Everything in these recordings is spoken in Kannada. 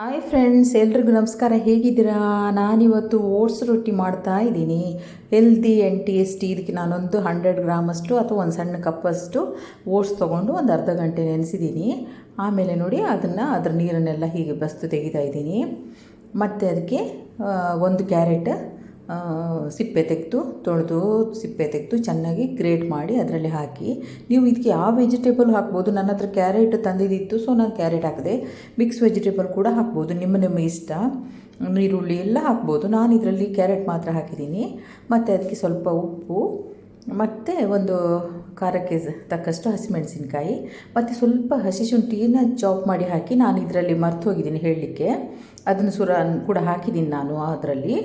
ಹಾಯ್ ಫ್ರೆಂಡ್ಸ್ ಎಲ್ರಿಗೂ ನಮಸ್ಕಾರ. ಹೇಗಿದ್ದೀರಾ? ನಾನಿವತ್ತು ಓಟ್ಸ್ ರೊಟ್ಟಿ ಮಾಡ್ತಾ ಇದ್ದೀನಿ. ಹೆಲ್ದಿ ಆ್ಯಂಡ್ ಟೇಸ್ಟಿ ಇದಕ್ಕೆ ನಾನೊಂದು ಹಂಡ್ರೆಡ್ ಗ್ರಾಮಷ್ಟು ಅಥವಾ ಒಂದು ಸಣ್ಣ ಕಪ್ಪಷ್ಟು ಓಟ್ಸ್ ತೊಗೊಂಡು ಒಂದು ಅರ್ಧ ಗಂಟೆ ನೆನೆಸಿದ್ದೀನಿ. ಆಮೇಲೆ ನೋಡಿ, ಅದನ್ನು ಅದರ ನೀರನ್ನೆಲ್ಲ ಹೀಗೆ ಬಸ್ತು ತೆಗಿತಾ ಇದ್ದೀನಿ. ಮತ್ತು ಅದಕ್ಕೆ ಒಂದು ಕ್ಯಾರೆಟ್ ಸಿಪ್ಪೆ ತೆಗೆದು, ತೊಳೆದು ಸಿಪ್ಪೆ ತೆಗೆದು ಚೆನ್ನಾಗಿ ಗ್ರೇಟ್ ಮಾಡಿ ಅದರಲ್ಲಿ ಹಾಕಿ, ನೀವು ಇದಕ್ಕೆ ಯಾವ ವೆಜಿಟೇಬಲ್ ಹಾಕ್ಬೋದು? ನನ್ನ ಹತ್ರ ಕ್ಯಾರೆಟ್ ತಂದಿದ್ದಿತ್ತು ಸೊ ನಾನು ಕ್ಯಾರೆಟ್ ಹಾಕಿದೆ ಮಿಕ್ಸ್ ವೆಜಿಟೇಬಲ್ ಕೂಡ ಹಾಕ್ಬೋದು. ನಿಮ್ಮ ನಿಮ್ಮ ಇಷ್ಟ. ಈರುಳ್ಳಿ ಎಲ್ಲ ಹಾಕ್ಬೋದು. ನಾನು ಇದರಲ್ಲಿ ಕ್ಯಾರೆಟ್ ಮಾತ್ರ ಹಾಕಿದ್ದೀನಿ. ಮತ್ತು ಅದಕ್ಕೆ ಸ್ವಲ್ಪ ಉಪ್ಪು ಮತ್ತು ಒಂದು ಖಾರಕ್ಕೆ ತಕ್ಕಷ್ಟು ಹಸಿಮೆಣಸಿನ್ಕಾಯಿ, ಮತ್ತು ಸ್ವಲ್ಪ ಹಸಿ ಶುಂಠಿನ ಚಾಪ್ ಮಾಡಿ ಹಾಕಿ ನಾನು ಇದರಲ್ಲಿ ಮರ್ತು ಹೋಗಿದ್ದೀನಿ ಹೇಳಲಿಕ್ಕೆ. ಅದನ್ನು ಸುರ ಕೂಡ ಹಾಕಿದ್ದೀನಿ ನಾನು ಅದರಲ್ಲಿ.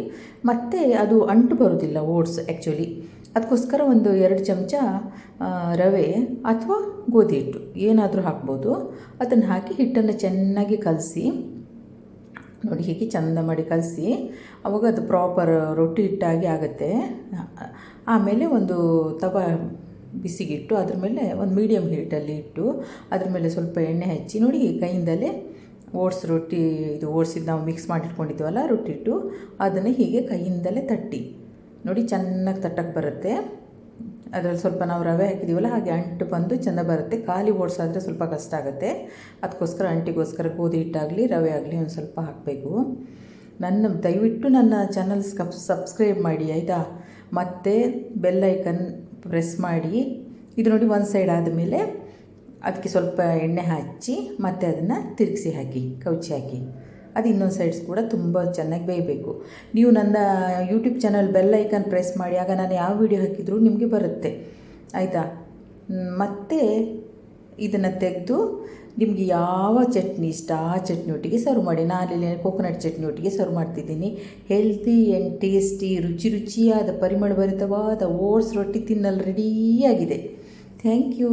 ಮತ್ತು ಅದು ಅಂಟು ಬರೋದಿಲ್ಲ ಓಟ್ಸ್ ಆ್ಯಕ್ಚುಲಿ ಅದಕ್ಕೋಸ್ಕರ ಒಂದು ಎರಡು ಚಮಚ ರವೆ ಅಥವಾ ಗೋಧಿ ಹಿಟ್ಟು ಏನಾದರೂ ಹಾಕ್ಬೋದು. ಅದನ್ನು ಹಾಕಿ ಹಿಟ್ಟನ್ನು ಚೆನ್ನಾಗಿ ಕಲಸಿ ನೋಡಿ ಹೀಗೆ ಚಂದ ಮಾಡಿ ಕಲಸಿ, ಅವಾಗ ಅದು ಪ್ರಾಪರ್ ರೊಟ್ಟಿ ಹಿಟ್ಟಾಗಿ ಆಗುತ್ತೆ. ಆಮೇಲೆ ಒಂದು ತವ ಬಿಸಿಗಿಟ್ಟು, ಅದ್ರ ಮೇಲೆ ಒಂದು ಮೀಡಿಯಮ್ ಹೀಟಲ್ಲಿ ಇಟ್ಟು, ಅದ್ರ ಮೇಲೆ ಸ್ವಲ್ಪ ಎಣ್ಣೆ ಹಚ್ಚಿ, ನೋಡಿ ಕೈಯಿಂದಲೇ ಓಟ್ಸ್ ರೊಟ್ಟಿ, ಇದು ಓಟ್ಸಿದ್ದು ನಾವು ಮಿಕ್ಸ್ ಮಾಡಿಟ್ಕೊಂಡಿದ್ದೀವಲ್ಲ ರೊಟ್ಟಿ ಇಟ್ಟು ಅದನ್ನು ಹೀಗೆ ಕೈಯಿಂದಲೇ ತಟ್ಟಿ. ನೋಡಿ ಚೆನ್ನಾಗಿ ತಟ್ಟಕ್ಕೆ ಬರುತ್ತೆ. ಅದರಲ್ಲಿ ಸ್ವಲ್ಪ ನಾವು ರವೆ ಹಾಕಿದ್ದೀವಲ್ಲ ಹಾಗೆ ಅಂಟು ಬಂದು ಚೆಂದ ಬರುತ್ತೆ. ಖಾಲಿ ಓಡಿಸಾದರೆ ಸ್ವಲ್ಪ ಕಷ್ಟ ಆಗುತ್ತೆ. ಅದಕ್ಕೋಸ್ಕರ ಅಂಟಿಗೋಸ್ಕರ ಗೋಧಿ ಹಿಟ್ಟಾಗಲಿ, ರವೆ ಆಗಲಿ ಒಂದು ಸ್ವಲ್ಪ ಹಾಕಬೇಕು. ನನ್ನ, ದಯವಿಟ್ಟು ನನ್ನ ಚಾನಲ್ ಸ್ಕಪ್ ಸಬ್ಸ್ಕ್ರೈಬ್ ಮಾಡಿ, ಆಯಿತಾ? ಮತ್ತು ಬೆಲ್ ಐಕನ್ ಪ್ರೆಸ್ ಮಾಡಿ. ಇದು ನೋಡಿ ಒಂದು ಸೈಡ್ ಆದಮೇಲೆ ಅದಕ್ಕೆ ಸ್ವಲ್ಪ ಎಣ್ಣೆ ಹಚ್ಚಿ ಮತ್ತೆ ಅದನ್ನು ತಿರುಗಿಸಿ ಹಾಕಿ, ಕವಚಿ ಹಾಕಿ. ಅದು ಇನ್ನೊಂದು ಸೈಡ್ಸ್ ಕೂಡ ತುಂಬ ಚೆನ್ನಾಗಿ ಬೇಯಬೇಕು. ನೀವು ನನ್ನ YouTube channel bell icon press ಮಾಡಿ, ಆಗ ನಾನು ಯಾವ ವಿಡಿಯೋ ಹಾಕಿದರೂ ನಿಮಗೆ ಬರುತ್ತೆ. ಆಯಿತಾ? ಮತ್ತೆ ಇದನ್ನು ತೆಗೆದು ನಿಮಗೆ ಯಾವ ಚಟ್ನಿ ಇಷ್ಟ, ಆ ಚಟ್ನಿ ಒಟ್ಟಿಗೆ ಸರ್ವ್ ಮಾಡಿ. ನಾನು ಇಲ್ಲಿ ಕೋಕೋನಟ್ ಚಟ್ನಿ ಒಟ್ಟಿಗೆ ಸರ್ವ್ ಮಾಡ್ತಿದ್ದೀನಿ. ಹೆಲ್ತಿ ಆ್ಯಂಡ್ ಟೇಸ್ಟಿ ರುಚಿ ರುಚಿಯಾದ, ಪರಿಮಳಭರಿತವಾದ ಓಟ್ಸ್ ರೊಟ್ಟಿ ತಿನ್ನಲು ರೆಡಿಯಾಗಿದೆ ಥ್ಯಾಂಕ್ ಯು